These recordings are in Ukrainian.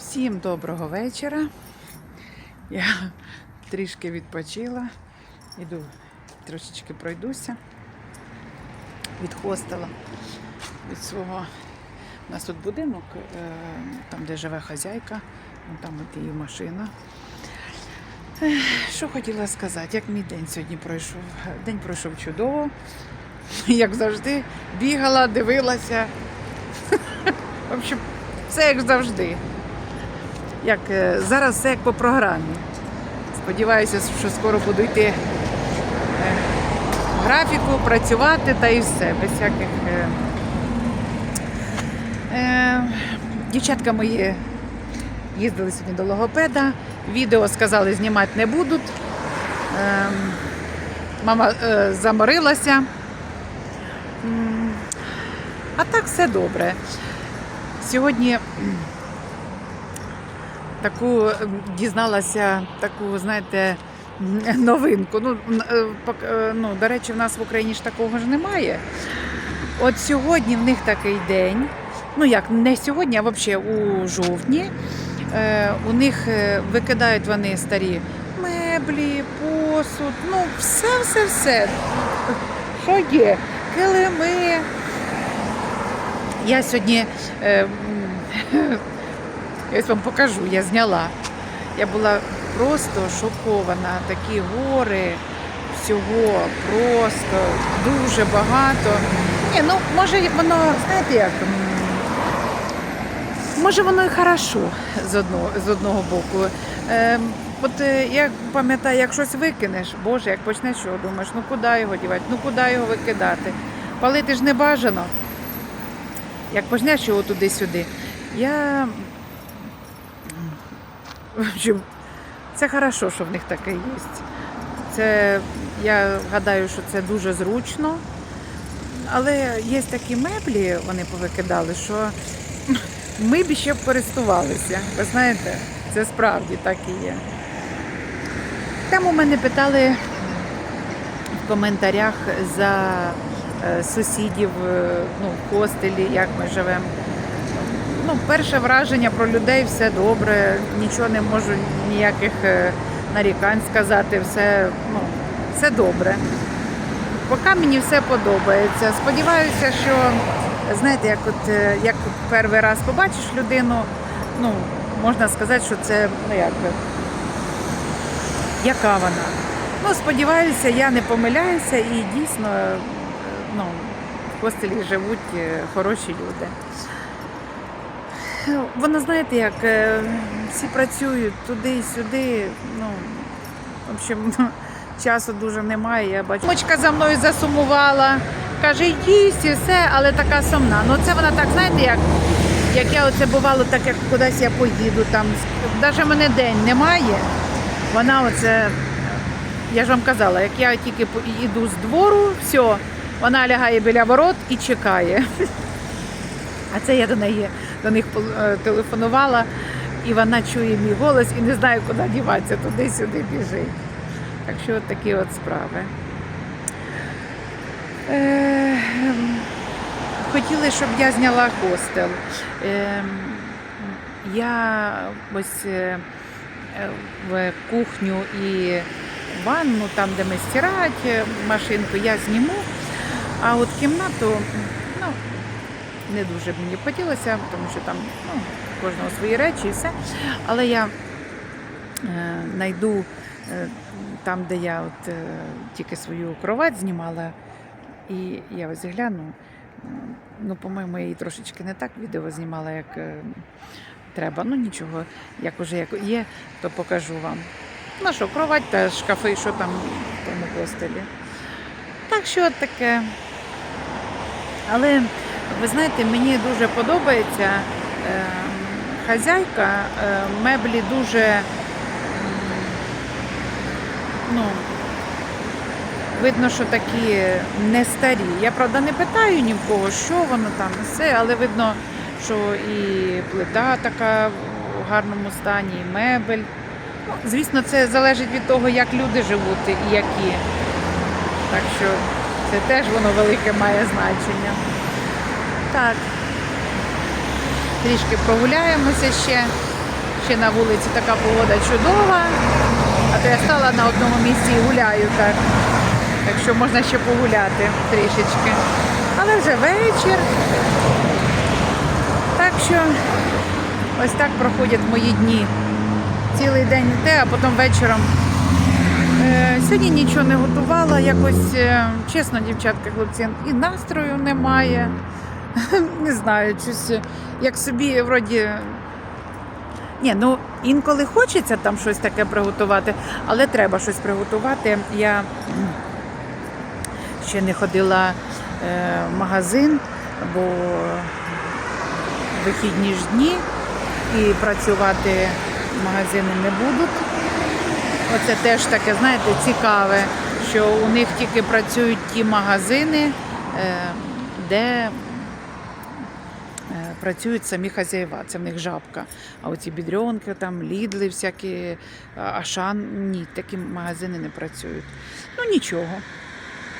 Всім доброго вечора. Я трішки відпочила. Іду трошечки пройдуся від хостела, від свого. У нас тут будинок, е, там, де живе хазяйка, там от її машина. Що хотіла сказати, як мій день сьогодні пройшов? День пройшов чудово. Як завжди, бігала, дивилася. В общем, все як завжди. Як, е, зараз все як по програмі. Сподіваюся, що скоро буду йти е, графіку, працювати та і все, без всяких. Е, дівчатка мої їздили сьогодні до логопеда. Відео сказали, знімати не будуть. Е, мама заморилася. А так все добре. Сьогодні таку дізналася таку, знаєте, новинку. Ну, е, е, ну, до речі, в нас в Україні ж такого ж немає. От сьогодні в них такий день. Ну як не сьогодні, а взагалі у жовтні. Е, у них викидають вони старі меблі, посуд, ну все, все, все. Що є? Килими. Я сьогодні я ось вам покажу, я зняла. Я була просто шокована. Такі гори, всього просто дуже багато. Ні, ну може воно, знаєте як? Може воно і хорошо з одного, з одного боку. Е, от я пам'ятаю, як щось викинеш, Боже, як почнеш що думаєш, ну куди його дівати, ну куди його викидати? Палити ж не бажано. Як почнеш його туди-сюди. Я. Це хорошо, що в них таке є. Це, я гадаю, що це дуже зручно. Але є такі меблі, вони повикидали, що ми б ще користувалися. Ви знаєте, це справді так і є. Там у мене питали в коментарях за е, сусідів е, ну, в хостелі, як ми живемо. Ну, перше враження про людей все добре, нічого не можу ніяких е, нарікань сказати, все, ну, все добре. Поки мені все подобається. Сподіваюся, що знаєте, як от е, як перший раз побачиш людину, ну можна сказати, що це ну як яка вона. Ну, сподіваюся, я не помиляюся і дійсно е, ну, в хостелі живуть хороші люди. Воно знаєте, як е, всі працюють туди і сюди. Ну, в общем, часу дуже немає. Я бачу. Мочка за мною засумувала, каже, їсть і все, але така сумна. Ну це вона так, знаєте, як, як я оце бувало, так як кудись я поїду, там навіть мене день немає. Вона оце, я ж вам казала, як я тільки йду з двору, все, вона лягає біля ворот і чекає. А це я до неї до них е, телефонувала, і вона чує мій голос і не знає, куди діватися, туди-сюди біжить. Так що от такі от справи. Ем, хотіли, щоб я зняла хостел. Е, я ось е, е, в кухню і ванну, там, де ми стирають машинку, я зніму. А от кімнату, ну, не дуже мені хотілося, тому що там ну, кожного свої речі і все. Але я е, знайду е, там, де я от, е, тільки свою кровать знімала, і я ось гляну. Ну, по-моєму, я її трошечки не так відео знімала, як е, треба. Ну нічого, як уже як є, то покажу вам. Ну що, кровать та шкафи, що там в тому постелі. Так що таке. Але ви знаєте, мені дуже подобається е, хазяйка, е, меблі дуже ну, видно, що такі не старі. Я правда не питаю ні в кого, що воно там, все, але видно, що і плита така в гарному стані, і мебель. Ну, звісно, це залежить від того, як люди живуть і які. Так що це теж воно велике має значення. Так. Трішки прогуляємося ще. ще на вулиці така погода чудова. А то я стала на одному місці і гуляю так. Так що можна ще погуляти трішечки. Але вже вечір. Так що ось так проходять мої дні. Цілий день те, а потім вечором. Е, Сьогодні нічого не готувала, якось, е, чесно, дівчатка, хлопці, і настрою немає. Не знаю, щось е, як собі вроді. Ні, ну інколи хочеться там щось таке приготувати, але треба щось приготувати. Я ще не ходила е, в магазин, бо вихідні ж дні і працювати магазини не будуть. Оце теж таке, знаєте, цікаве, що у них тільки працюють ті магазини, е, де працюють самі хазяїва. Це в них жабка. А оці бідрьонки, там, лідли, всякі, ашан, ні, такі магазини не працюють. Ну нічого.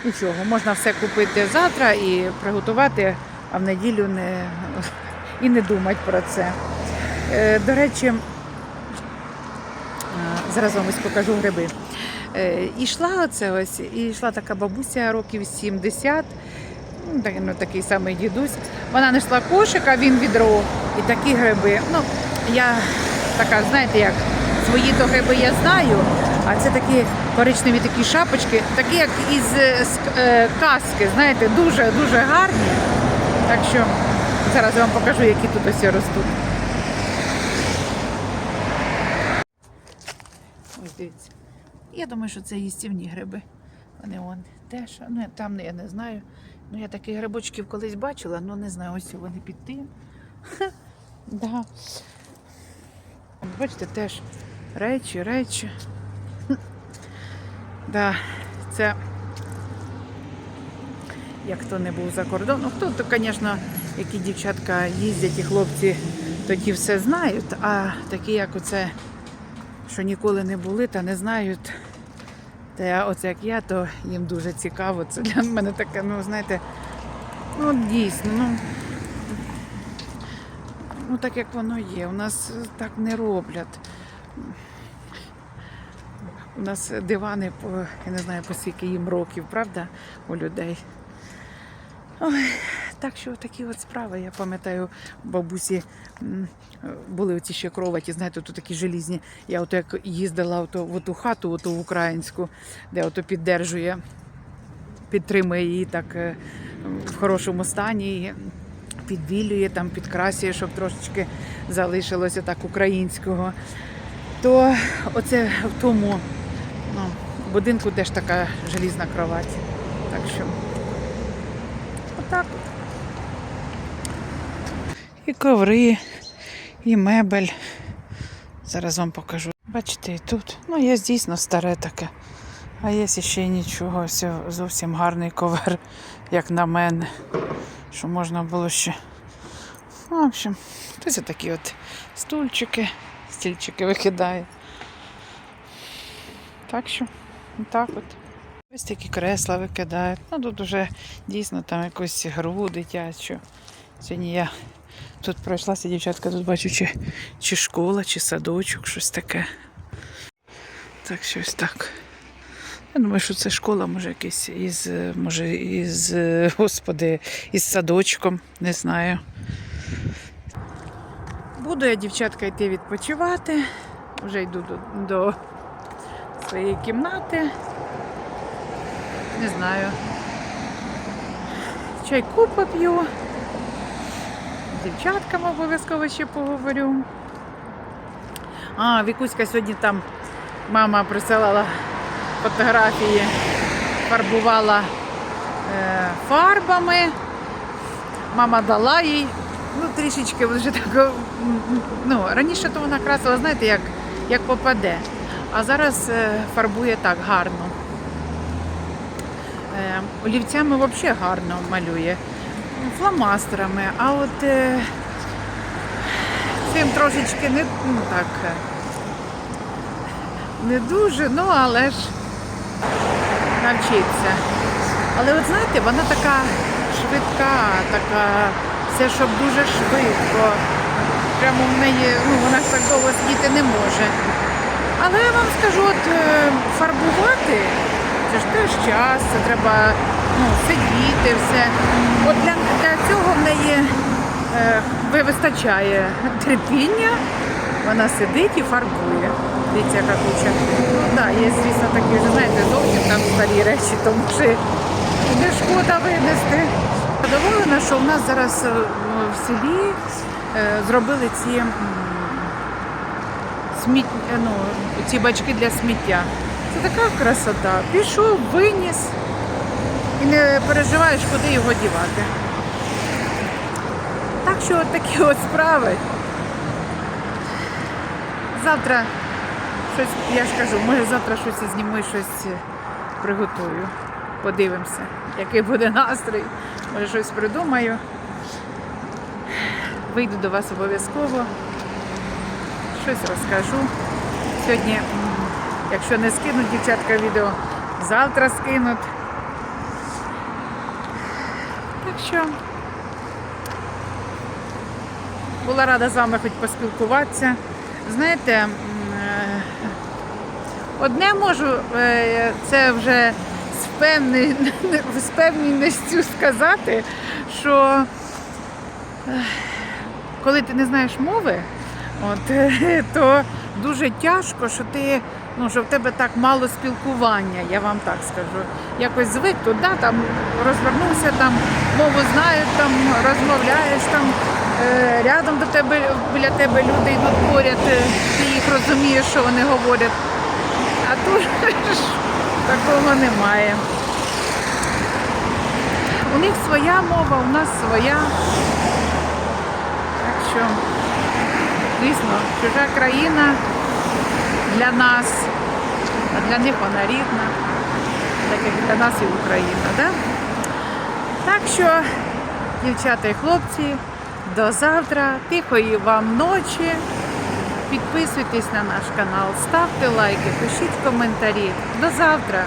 Нічого, можна все купити завтра і приготувати, а в неділю не, і не думати про це. Е, До речі, а, зараз вам ось покажу гриби. Е, І оце ось, і йшла така бабуся років 70, ну, такий самий дідусь. Вона несла кошик, а він відро. І такі гриби. Ну, я така, знаєте, як свої то гриби я знаю, а це такі коричневі такі шапочки, такі як із е, е, казки, знаєте, дуже-дуже гарні. Так що зараз я вам покажу, які тут ось ростуть. Ось дивіться. Я думаю, що це їстівні гриби. Вони вон теж. Ну, там я не знаю. Ну, я таких грибочків колись бачила, але не знаю, ось вони під тим. Да. Бачите, теж речі, речі. Да, це як хто не був за кордоном. Хто, то, звісно, які дівчатка їздять і хлопці, то ті все знають, а такі, як оце що ніколи не були та не знають. Та оце як я, то їм дуже цікаво. Це для мене таке, ну знаєте, ну дійсно, ну, ну так як воно є. У нас так не роблять. У нас дивани по, я не знаю, по скільки їм років, правда, у людей. Ой, так що такі от справи. Я пам'ятаю, бабусі були оці ще кроваті, знаєте, тут такі желізні. Я ото як їздила ото, в ту хату, ото в українську, де ото піддержує, підтримує її так е, в хорошому стані. Підбілює, там підкрасює, щоб трошечки залишилося так українського. То оце в тому ну, будинку теж така желізна кровать. Так що отак. І коври, і мебель. Зараз вам покажу. Бачите, і тут. Ну, є дійсно старе таке. А є ще нічого. Все зовсім гарний ковер, як на мене. Що можна було ще. Ну, в общем, ось такі от стульчики, стільчики викидає. Так що, так от. Ось такі кресла викидають. Ну тут вже дійсно там якусь гру дитячу. Сьогодні я тут пройшлася, дівчатка, тут бачу, чи, чи школа, чи садочок, щось таке. Так, щось так. Я думаю, що це школа, може, якийсь із, може, із, господи, із садочком, не знаю. Буду я, дівчатка, йти відпочивати. Вже йду до, до своєї кімнати. Не знаю. Чайку поп'ю. З дівчатками обов'язково ще поговорю. А, Вікуська сьогодні там мама присилала фотографії, фарбувала е, фарбами. Мама дала їй. Ну, трішечки вже так. Ну, раніше то вона красила, знаєте, як, як попаде. А зараз е, фарбує так гарно. Е, олівцями взагалі гарно малює. Фломастерами. А от е, цим трошечки не ну, так. е, Не дуже, ну але ж навчиться. Але от знаєте, вона така швидка, така, все, щоб дуже швидко. прямо в неї, ну вона ж так довго сидіти не може. Але я вам скажу, от е, фарбувати це ж теж час, це треба ну, сидіти, все. От для, для цього в неї е, ви- вистачає терпіння, вона сидить і фарбує. Дивіться, яка куча. Ну так, є, звісно, такі вже, знаєте, зовсім там старі речі, тому що не шкода винести. Задоволена, що в нас зараз е, в селі е, зробили ці е, ну, ці бачки для сміття. Це така красота. Пішов, виніс і не переживаєш, куди його дівати. Так що от такі от справи. Завтра щось, я ж кажу, може завтра щось зніму і щось приготую. Подивимося, який буде настрій. Може щось придумаю. Вийду до вас обов'язково. Щось розкажу. Сьогодні, якщо не скинуть дівчатка відео, завтра скинуть. Так що була рада з вами хоч поспілкуватися. Знаєте, е, одне можу е, це вже з, певністю сказати, що е, коли ти не знаєш мови, от, то дуже тяжко, що ти. Ну, що в тебе так мало спілкування, я вам так скажу. Якось звик туди, там розвернувся, там мову знають, там розмовляєш, там е, рядом до тебе, біля тебе люди йдуть поряд, е, ти їх розумієш, що вони говорять. А тут такого немає. У них своя мова, у нас своя. Так що, звісно, чужа країна для нас, для них вона рідна, так як для нас і Україна. Да? Так що, дівчата і хлопці, до завтра, тихої вам ночі. Підписуйтесь на наш канал, ставте лайки, пишіть коментарі. До завтра!